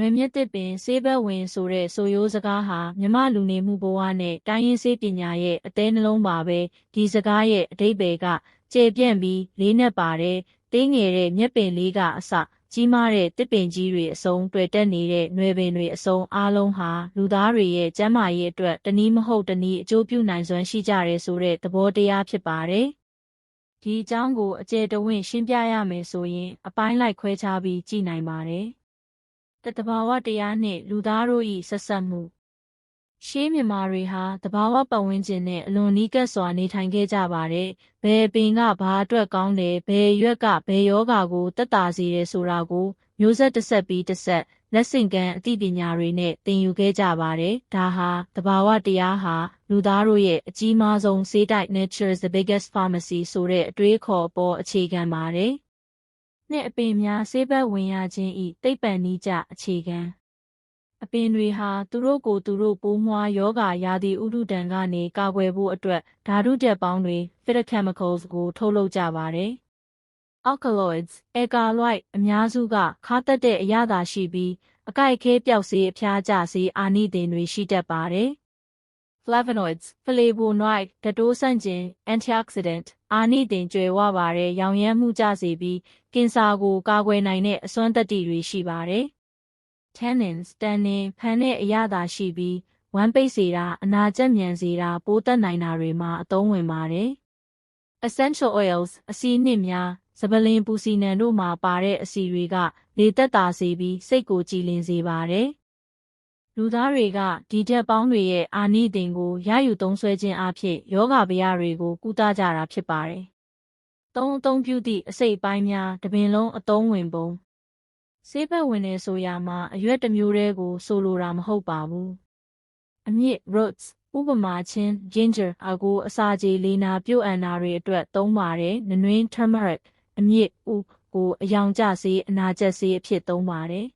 နွယ်မြစ်တစ်ပင်ဆေးဘက်ဝင်ဆိုတဲ့ဆိုရိုးစကားဟာမြမလူနေမှုဘဝနဲ့တိုင်းရင်းစေးပညာရဲ့အသေးနှလုံးပါပဲဒီစကားရဲ့အတိတ်ပဲကကျေပြန့်ပြီးလေးနဲ့ပါတယ်တင်းငယ်တဲ့မြက်ပင်လေးကအစကြီးမားတဲ့တစ်ပင်ကြီးတွေအစုံတွေ့တက်နေတဲ့နွယ်ပင်တွေအစုံအားလုံးဟာလူသားတွေရဲ့ကျန်းမာရေးအတွက်တနည်းမဟုတ်တနည်းအကျိုးပြုနိုင်စွမ်းရှိကြတယ်ဆိုတဲ့သဘောတရားဖြစ်ပါတယ်ဒီအကြောင်းကိုအကျယ်တဝင့်ရှင်းပြရမယ်ဆိုရင် အပိုင်းလိုက်ခွဲခြားပြီးကြည့်နိုင်ပါတယ် တတဘာဝတရားနှင့်လူသားတို့၏ဆက်ဆက်မှုရှေးမြန်မာတွေဟာတဘာဝပတ်ဝန်းကျင်နဲ့အလွန်နီးကပ်စွာနေထိုင်ခဲ့ကြပါတယ်။ဘယ်ပင်ကဘာအတွက်ကောင်းတယ်၊ဘယ်ရွက်ကဘယ်ယောဂါကိုတက်တာစေတယ်ဆိုတာကိုမျိုးဆက်တစ်ဆက်ပြီးတစ်ဆက်လက်ဆင့်ကမ်းအသိပညာတွေနဲ့သင်ယူခဲ့ကြပါတယ်။ဒါဟာတဘာဝတရားဟာလူသားတို့ရဲ့အကြီးမားဆုံးစေးတိုက် Nature is the biggest pharmacy ဆိုတဲ့အတွေးခေါ်ပေါ်အခြေခံပါတယ်။ နှစ်အပင်များဆေးဘက်ဝင်ရခြင်းဤသိပ္ပံနည်းကျအခြေခံအပင်တွေဟာသူတို့ကိုယ်သူတို့ပိုးမွှားယောဂါရာသီဥတုဒဏ်ကနေကာကွယ်ဖို့အတွက်ဓာတုဓာတ်ပေါင်းတွေ phytochemicals ကိုထုတ်လုပ်ကြပါတယ်။ alkaloids အကာလွိုက်အများစုကခါတက်တဲ့အရသာရှိပြီးအကိုက်ခဲပျောက်စေးအဖျားကျစေးအာနိသင်တွေရှိတတ်ပါတယ်။ flavonoids flavonoid ဓာတိုးဆန့်ကျင် antioxidant အာနိသင်ကျွယ်ဝပါတယ်ရောင်ရမ်းမှုကျစေပြီးကင်ဆာကိုကာကွယ်နိုင်တဲ့အစွမ်းတတ္တိတွေရှိပါတယ်။ tannins တန်နင်ဖန်တဲ့အရသာရှိပြီးဝမ်းပိတ်စေတာအနာကျက်မြန်စေတာပိုးတက်နိုင်တာတွေမှာအသုံးဝင်ပါတယ်။ essential oils အစီအနှစ်များစပလင်ပူစီနံတို့မှာပါတဲ့အစီတွေကလေသက်သာစေပြီးစိတ်ကိုကြည်လင်စေပါတယ်။ လူသားတွေကဒီဓာတ်ပေါင်းတွေရဲ့အာနိသင်ကိုရယူသုံးဆွဲခြင်းအဖြစ်ယောဂဗျာတွေကိုကုသကြတာဖြစ်ပါတယ်။သုံးအသုံးပြုသည့်အစိတ်အပိုင်းများတပင်လုံးအသုံးဝင်ပုံဆေးဘက်ဝင်နေဆိုရာမှာအရွက်တစ်မျိုးတည်းကိုဆိုလိုတာမဟုတ်ပါဘူးအမြင့် roots ဥပမာချင်း ginger အကိုအစာကြေလေးနာပြုတ်အန်နာတွေအတွက်သုံးပါတယ်နနွင်း turmeric အမြင့်ဥကိုအယောင်ကျစေးအနာကျက်စေးအဖြစ်သုံးပါတယ်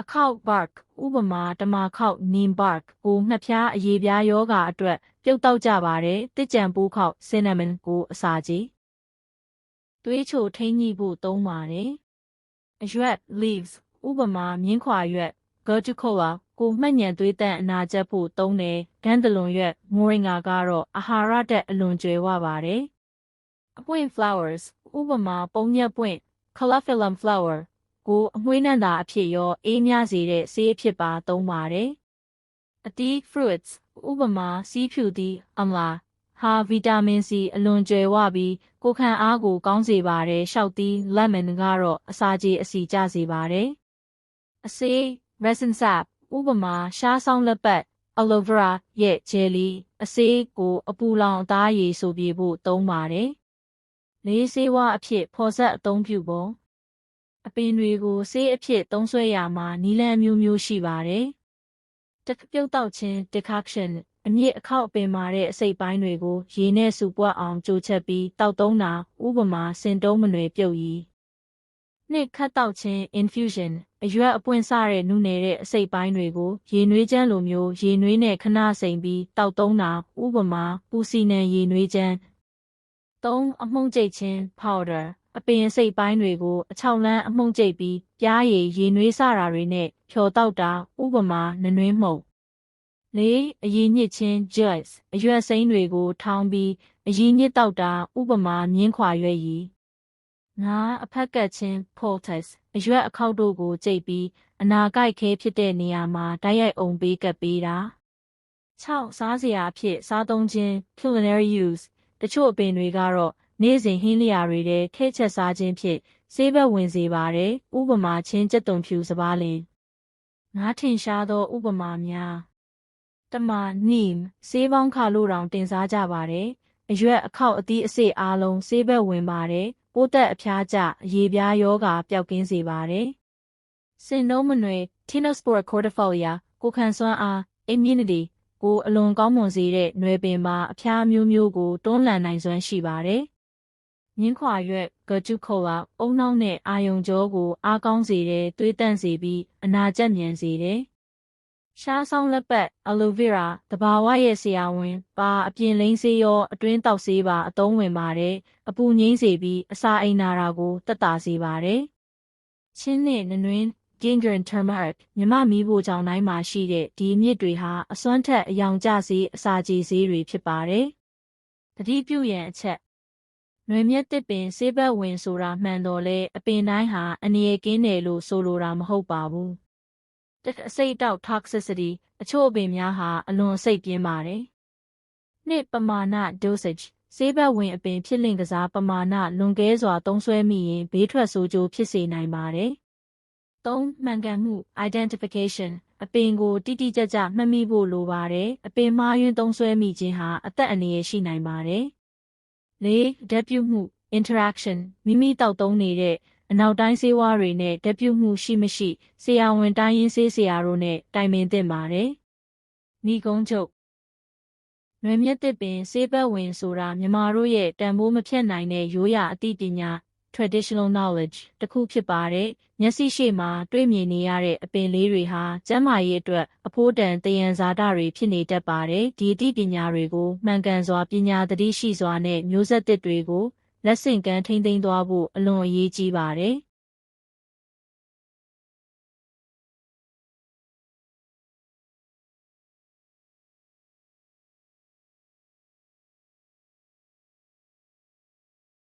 အခောက် bark ဥပမာတမခောက် neem bark ကိုငှက်ဖျားအရေပြားယောဂါအတွက် ပြုတ်တောက်ကြပါတယ်တစ်ကြံပိုးခောက် cinnamon ကိုအစာကြေသွေးချိုထိန်းညှိဖို့သုံးပါတယ်အရွက် leaves ဥပမာမြင်းခွာရွက် Gertucola ကိုမှတ်ညံသွေးတန့်အနာကျက်ဖို့သုံးတယ်။ဂန်းတလွန်ရွက် Moringa ကတော့အာဟာရဓာတ်အလွန်ကျွယ်ဝပါတယ်။အပွင့် flowers ဥပမာပုံညက်ပွင့် Calophyllum flower ကိုအမွှေးနံ့တာအဖြစ်ရောအေးမြစေတဲ့ဆေးအဖြစ်ပါသုံးပါတယ်။အသီး fruits ဥပမာစီးဖြူသီးအမလာဟာဗီတာမင်စီအလွန်ကျွယ်ဝပြီးကိုခံအားကိုကောင်းစေပါတယ်။ရှောက်သီး lemon ကတော့အစာကြေအစီကျစေပါတယ်။အစေး resin sap ဥပမာရှားဆောင်လက်ပတ် aloe vera ရဲ့ jelly အစေးကိုအပူလောင်အသားရည်ဆိုပြေဖို့သုံးပါတယ်။လေးဆေးဝါးအဖြစ်ဖော်ဆက်အသုံးပြုပုံ အပင်တွေကိုဆေးအဖြစ်သုံးဆွဲရမှာနီလန်းမျိုးမျိုးရှိပါတယ်။တပြုတ်တောက်ခြင်း decoction အမြင့်အခောက်ပင်မာတဲ့အစိတ်ပိုင်းတွေကိုရေနဲ့စူပွက်အောင်ကြိုချက်ပြီးတောက်သုံးတာဥပမာစင်တုံးမနွယ်ပြုတ်ရီနှစ်ခတ်တောက်ခြင်း infusion အရွက်အပွင့်စတဲ့နုနယ်တဲ့အစိတ်ပိုင်းတွေကိုရေနွေးချမ်းလိုမျိုးရေနွေးနဲ့ခဏစိမ်ပြီးတောက်သုံးတာဥပမာပူစီနံရေနွေးချမ်း၃အမှုန့်ကျိတ်ခြင်း powder အပင်အစိတ်ပိုင်းတွေကိုအချောက်လန်းအမှုန့်ကျိတ်ပြီးပြားရည်ရေနွေးစတာတွေနဲ့ဖြော်တောက်တာဥပမာနနွင်းမှုန့်လေးအရည်ညစ်ခြင်း juice အရွက်စိမ်းတွေကိုထောင်းပြီးအရည်ညစ်တောက်တာဥပမာမြင်းခွာရွက်ရည်ငါအဖက်ကတ်ခြင်း poultice အရွက်အခောက်တို့ကိုကြိတ်ပြီးအနာကိုက်ခဲဖြစ်တဲ့နေရာမှာတိုက်ရိုက်အုံပေးကပ်ပေးတာ6စားစရာအဖြစ်စားသုံးခြင်း culinary use တချို့အပင်တွေကတော့ နေ့စဉ်ဟင်းလျာတွေထဲထည့်ချက်စားခြင်းဖြင့်ဆေးဘက်ဝင်စေပါတယ်ဥပမာချင်းကြက်သွန်ဖြူစပားလင်ငါထင်ရှားသောဥပမာများတမနီမ်ဆေးပေါင်းခါလို့တောင်တင်စားကြပါတယ်အရွက်အခောက်အသီးအစေအားလုံးဆေးဘက်ဝင်ပါတယ်ပိုးသက်အဖျားကျအရေပြားယောဂါပျောက်ကင်းစေပါတယ်စင်နှုံးမနွေ Tinospora cordifolia ကိုခံစွမ်းအား immunity ကိုအလွန်ကောင်းမွန်စေတဲ့နွယ်ပင်မှာအဖျားမျိုးမျိုးကိုတွန်းလှန်နိုင်စွမ်းရှိပါတယ် မြင်းခွာရွက်ဂတုခိုလာအုံနှောင်းနဲ့အာယုံကြောကိုအားကောင်းစေတဲ့သွေးတန့်စေပြီးအနာကျက်မြန်စေတယ်ရှားဆောင်လက်ပတ်အလိုဗီရာတဘာဝရဲ့ဆရာဝန်ပါအပြင်လိမ့်ဆေးရောအတွင်းတောက်ဆေးပါအသုံးဝင်ပါတယ်အပူငိမ့်စေပြီးအစာအိမ်နာတာကိုတက်တာစေပါတယ်ချင်းနဲ့နနွင်း ginger and turmeric မြမမီးဖိုချောင်တိုင်းမှာရှိတဲ့ဒီအမြစ်တွေဟာအစွမ်းထက်အယောင်ကျစေးအစာကြေဆေးတွေဖြစ်ပါတယ်။တတိပြုရန်အချက် နွေမြက်တစ်ပင်ဆေးဘက်ဝင်ဆိုတာမှန်တော်လဲအပင်တိုင်းဟာအနေရကင်းတယ်လို့ဆိုလိုတာမဟုတ်ပါဘူး။တစ်အစိတ်တောက် toxicity အချို့အပင်များဟာအလွန်စိတ်ပြင်းပါတယ်။နှစ်ပမာဏ dosage ဆေးဘက်ဝင်အပင်ဖြစ်လင့်ကစားပမာဏလွန်ကဲစွာသုံးဆွဲမိရင်ဘေးထွက်ဆိုးကျိုးဖြစ်စေနိုင်ပါတယ်။၃မှန်ကန်မှု identification အပင်ကိုတိတိကျကျမှတ်မိဖို့လိုပါတယ်။အပင်မှားယွင်းသုံးဆွဲမိခြင်းဟာအသက်အန္တရာယ်ရှိနိုင်ပါတယ်။ ၄ဓာတ်ပြုမှု interaction မိမိတောက်သုံးနေတဲ့အနောက်တိုင်းဆေးဝါးတွေနဲ့ဓာတ်ပြုမှုရှိမရှိဆရာဝန်တိုင်းရင်းဆေးဆရာတို့နဲ့တိုင်ပင်သင့်ပါတယ်။ဤကုန်းချုပ်နွေမြက်တစ်ပင်ဆေးဘက်ဝင်ဆိုတာမြမာတို့ရဲ့တန်ဖိုးမဖြတ်နိုင်တဲ့ရိုးရာအသိပညာ traditional knowledge တစ်ခုဖြစ်ပါတယ်။မျက်စိရှိမှတွေ့မြင်နေရတဲ့အပင်လေးတွေဟာကျန်းမာရေးအတွက်အဖိုးတန်တယံဇာတတွေဖြစ်နေတတ်ပါတယ်။ဒီအသိပညာတွေကိုမှန်ကန်စွာပညာသတိရှိစွာနဲ့မျိုးဆက်သစ်တွေကိုလက်ဆင့်ကမ်းထိန်းသိမ်းသွားဖို့အလွန်အရေးကြီးပါတယ်။